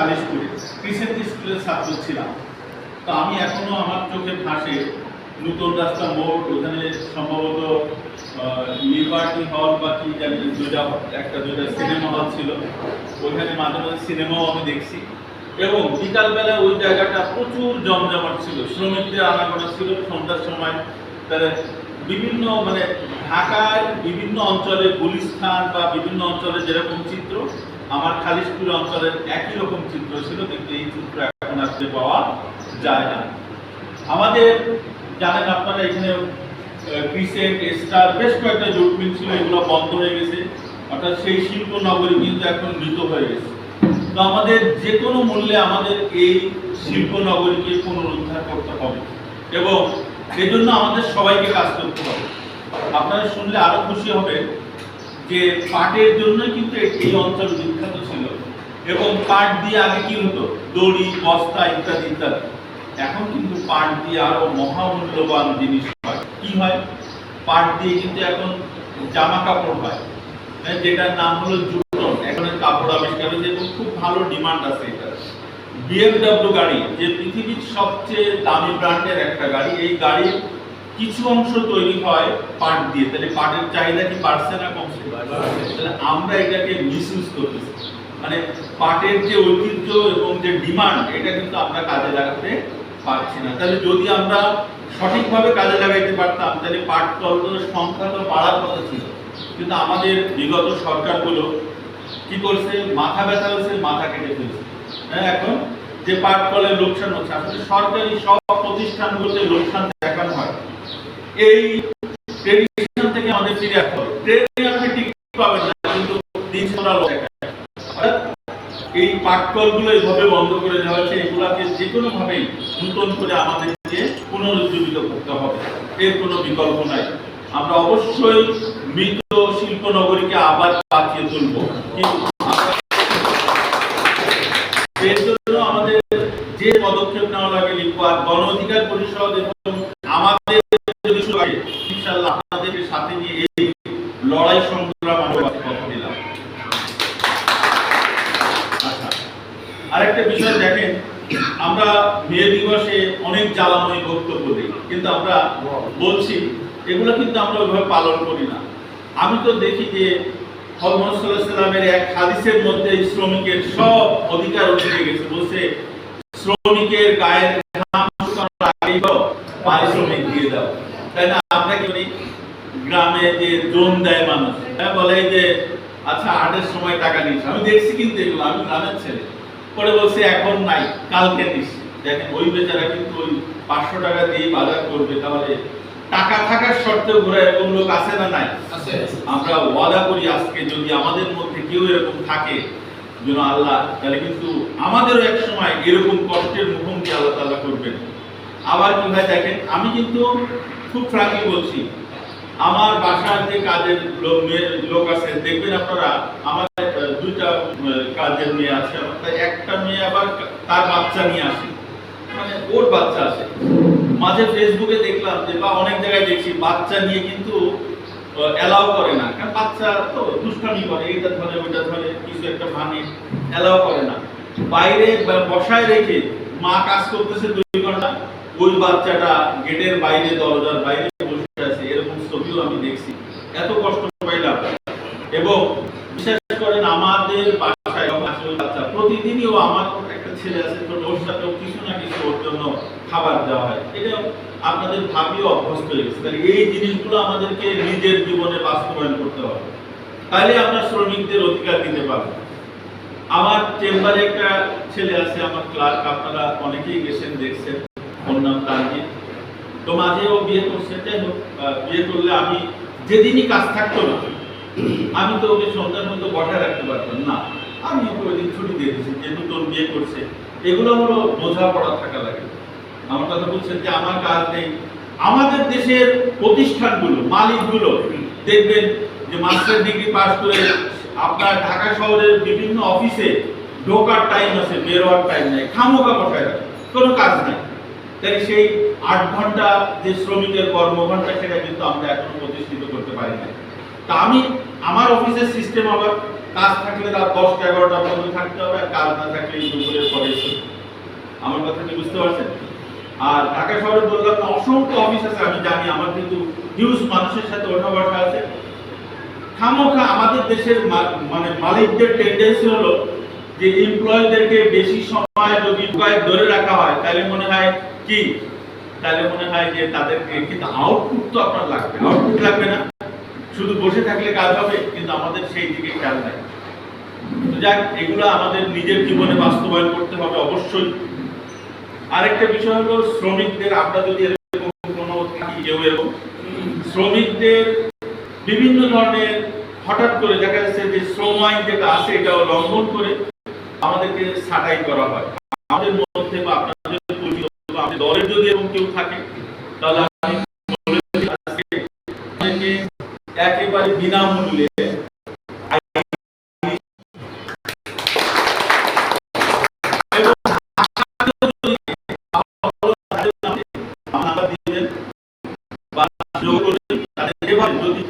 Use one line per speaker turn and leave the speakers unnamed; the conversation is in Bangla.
খালিশপুরে ক্রিসেন্ট স্কুলের ছাত্র ছিলাম। তো আমি এখনও আমার চোখে ভাসে নতুন রাস্তা মোড়, ওখানে সম্ভবত লিবার্টি হল বা কি জানি দুটা, একটা দুটা সিনেমা হল ছিল। ওইখানে মাঝে মাঝে সিনেমাও আমি দেখছি। এবং বিকালবেলা ওই জায়গাটা প্রচুর জমজমাট ছিল। শ্রমিকদের আনাগোনা ছিল। সন্ধ্যার সময় তারা বিভিন্ন মানে ঢাকার বিভিন্ন অঞ্চলে গুলিস্থান বা বিভিন্ন অঞ্চলে যেরকম চিত্র আমার খালিশপুর অঞ্চলের একই রকম চিত্র ছিল, কিন্তু এই চিত্র এখন আসতে পাওয়া যায় না। আমাদের, জানেন আপনারা, এখানে ক্রিসেন্ট স্টার বেশ কয়েকটা জুট মিল ছিল, এগুলো বন্ধ হয়ে গেছে। অর্থাৎ সেই শিল্প নগরী কিন্তু এখন মৃত হয়ে গেছে। তো আমাদের যে কোনো মূল্যে আমাদের এই শিল্প নগরীকে পুনরুদ্ধার করতে হবে এবং সেজন্য আমাদের সবাইকে কাজ করতে হবে। আপনারা শুনলে আরও খুশি হবে যে পাটের জন্য কিন্তু এই অঞ্চল বিখ্যাত ছিল। এবং পাট দিয়ে আগে কি হতো? দড়ি বস্তা ইত্যাদি ইত্যাদি। এখন কিন্তু পাট দিয়ে আরও মহামূল্যবান জিনিস হয়। কি হয়? পাট দিয়ে কিন্তু এখন জামা কাপড় হয়। হ্যাঁ, যেটার নাম হলো জুটন। এখন কাপড় আবিষ্কার হয়েছে এবং খুব ভালো ডিমান্ড আছে এটা। বিএমডব্লিউ গাড়ি যে পৃথিবীর সবচেয়ে দামি ব্র্যান্ডের একটা গাড়ি এই গাড়ির কিছু অংশ তৈরি হয় পাট দিয়ে। তাহলে পাটের চাহিদা কি বাড়ছে না কমছে? তাহলে আমরা এটাকে মিসইউজ করতেছি। মানে পাটের যে ঐতিহ্য এবং যে ডিমান্ড এটা কিন্তু আমরা কাজে লাগাতে পারছি না। তাহলে যদি আমরা সঠিকভাবে কাজে লাগাইতে পারতাম, তাহলে পাট কলগুলোর সংখ্যা তো বাড়ার কথা ছিল। কিন্তু আমাদের বিগত সরকারগুলো কি করছে? মাথা ব্যথা হচ্ছে মাথা কেটে ফেলছে। হ্যাঁ এখন যে পাট কলের লোকসান হচ্ছে, আসলে সরকারি সব প্রতিষ্ঠানগুলোতে লোকসান দেখানো হয়। এই ট্রেডিশন থেকে আমাদের ফিরে আসতে হবে ট্রেনে আপনি টিকিট পাবেন না, কিন্তু তিনশো টাকা এই পাটকলগুলো এইভাবে বন্ধ করে দেওয়া হয়েছে, এগুলাকে যে কোনো ভাবেই নতুন করে আমাদেরকে পুনরুজ্জীবিত করতে হবে। এর কোনো বিকল্প নাই। আমরা অবশ্যই মৃত শিল্প নগরীকে আবার বাঁচিয়ে তুলব। কিন্তু আমাদের যে পদক্ষেপ নেওয়া লাগে লিখবার গণ অধিকার পরিষদ এবং আমাদের যদি শুরু হয়, ইনশাআল্লাহ আপনাদের সাথে নিয়ে এই লড়াই সংগ্রাম আমরা কথা দিলাম আচ্ছা আরেকটা বিষয় দেখেন আমরা মে দিবসে অনেক জ্বালাময় বক্তব্য দিই। কিন্তু আমরা বলছি, এগুলো কিন্তু আমরা ওইভাবে পালন করি না। আমি তো দেখি যে সাল্লামের এক হাদিসের মধ্যে শ্রমিকের সব অধিকার উঠে গেছে। বলছে, শ্রমিকের গায়ের পারিশ্রমিক দিয়ে দাও। তাই না? আমরা কি করি গ্রামে যে জোন দেয় মানুষ হ্যাঁ বলে যে আচ্ছা আটের সময় টাকা নিস। আমি দেখছি কিন্তু এগুলো, আমি গ্রামের ছেলে। পরে বলছে, এখন নাই, কালকে নিস। দেখেন ওই বেচারা কিন্তু ওই পাঁচশো টাকা দিয়ে বাজার করবে তাহলে টাকা থাকার সত্ত্বেও ঘুরে এরকম লোক আছে না নাই? আমরা ওয়াদা করি আজকে যদি আমাদের মধ্যে কেউ এরকম থাকে যেন আল্লাহ তাহলে কিন্তু আমাদেরও এক সময় এরকম কষ্টের মুখোমুখি আল্লাহ তাআলা করবেন। আবার কি ভাই দেখেন আমি কিন্তু খুব ফ্রাঙ্কলি বলছি। আমার বাসার যে কাজের লোক আছে দেখবেন আপনারা আমার দুইটা কাজের মেয়ে আছে একটা মেয়ে আবার তার বাচ্চা নিয়ে আসে। মানে ওর বাচ্চা আছে। মাঝে ফেসবুকে দেখলাম যে, বা অনেক জায়গায় দেখছি, বাচ্চা নিয়ে কিন্তু অ্যালাউ করে না। কারণ বাচ্চা তো দুষ্টামি করে, এইটা ধরে, ওইটা ধরে, কিছু একটা ভাঙে অ্যালাউ করে না। বাইরে বসায় রেখে মা কাজ করতেছে দুই ঘণ্টা, ওই বাচ্চাটা গেটের বাইরে, দরজার বাইরে বসে আছে, এরকম ছবিও আমি দেখছি। এত কষ্ট পাইলাম। এবং বিশেষ করেন আমাদের বাসায় আসে বাচ্চা, প্রতিদিনই ও আমার ছেলে আছে, তো ওর সাথেও কিছু না কিছু ওর জন্য খাবার দেওয়া হয়। এটা আপনাদের ভাবিও অভ্যস্ত হয়ে গেছে। তাহলে এই জিনিসগুলো আমাদেরকে নিজের জীবনে বাস্তবায়ন করতে হবে। তাহলে আমরা শ্রমিকদের অধিকার দিতে পারব। আমার চেম্বারে একটা ছেলে আছে, আমার ক্লার্ক, আপনারা অনেকেই গেছেন, দেখছেন। ওর নাম তানজিৎ তো মাঝে ও বিয়ে করছে। যাই হোক বিয়ে করলে আমি যেদিনই কাজ থাকতো না, আমি তো ওকে সন্ধ্যার মধ্যে বসায় রাখতে পারতাম না। আমি দিন ছুটি দিয়ে দিয়েছি, যেহেতু তোর বিয়ে করছে। এগুলো হলো বোঝাপড়া থাকা লাগে। আমার কথা বলছেন যে আমার কাজ নেই। আমাদের দেশের প্রতিষ্ঠানগুলো, মালিকগুলো, দেখবেন যে মাস্টার ডিগ্রি পাস করে আপনার ঢাকা শহরের বিভিন্ন অফিসে ঢোকার টাইম আছে বের হওয়ার টাইম নেই খামোকা বসায় রাখে। কোনো কাজ নাই। তাই সেই আট ঘণ্টা যে শ্রমিকের কর্মঘন্টা সেটা কিন্তু আমরা এখনও প্রতিষ্ঠিত করতে পারি না তা আমি, আমার অফিসের সিস্টেম আবার কাজ থাকলে রাত দশটা, এগারোটা পর্যন্ত থাকতে হবে, আর কাজ না থাকলে দুপুরের পরে। আমার কথা কি বুঝতে পারছেন? আর ঢাকা শহরে বললাম অসংখ্য অফিস আছে, আমি জানি, আমার কিন্তু হিউজ মানুষের সাথে ওঠা বসা আছে। খামোখা আমাদের দেশের মানে মালিকদের টেন্ডেন্সি হলো যে এমপ্লয়ীদেরকে বেশি সময় যদি ধরে রাখা হয়, তাহলে মনে হয় কি? তাহলে মনে হয় যে তাদেরকে কিন্তু আউটপুট তো আপনার লাগবে আউটপুট লাগবে না। শুধু বসে থাকলে কাজ হবে, কিন্তু আমাদের সেই দিকে খেয়াল নাই। যাক, এগুলো আমাদের নিজের জীবনে বাস্তবায়ন করতে হবে অবশ্যই। আরেকটা বিষয় হলো শ্রমিকদের, আমরা যদি এরকম কোনো কেউ এরকম, শ্রমিকদের বিভিন্ন ধরনের হঠাৎ করে দেখা যাচ্ছে যে শ্রম আইন যেটা আছে, এটাও লঙ্ঘন করে আমাদেরকে ছাঁটাই করা হয়। আমাদের মধ্যে বা আপনাদের দলের যদি এরকম কেউ থাকে, তাহলে একেবারে বিনামূল্যে যদি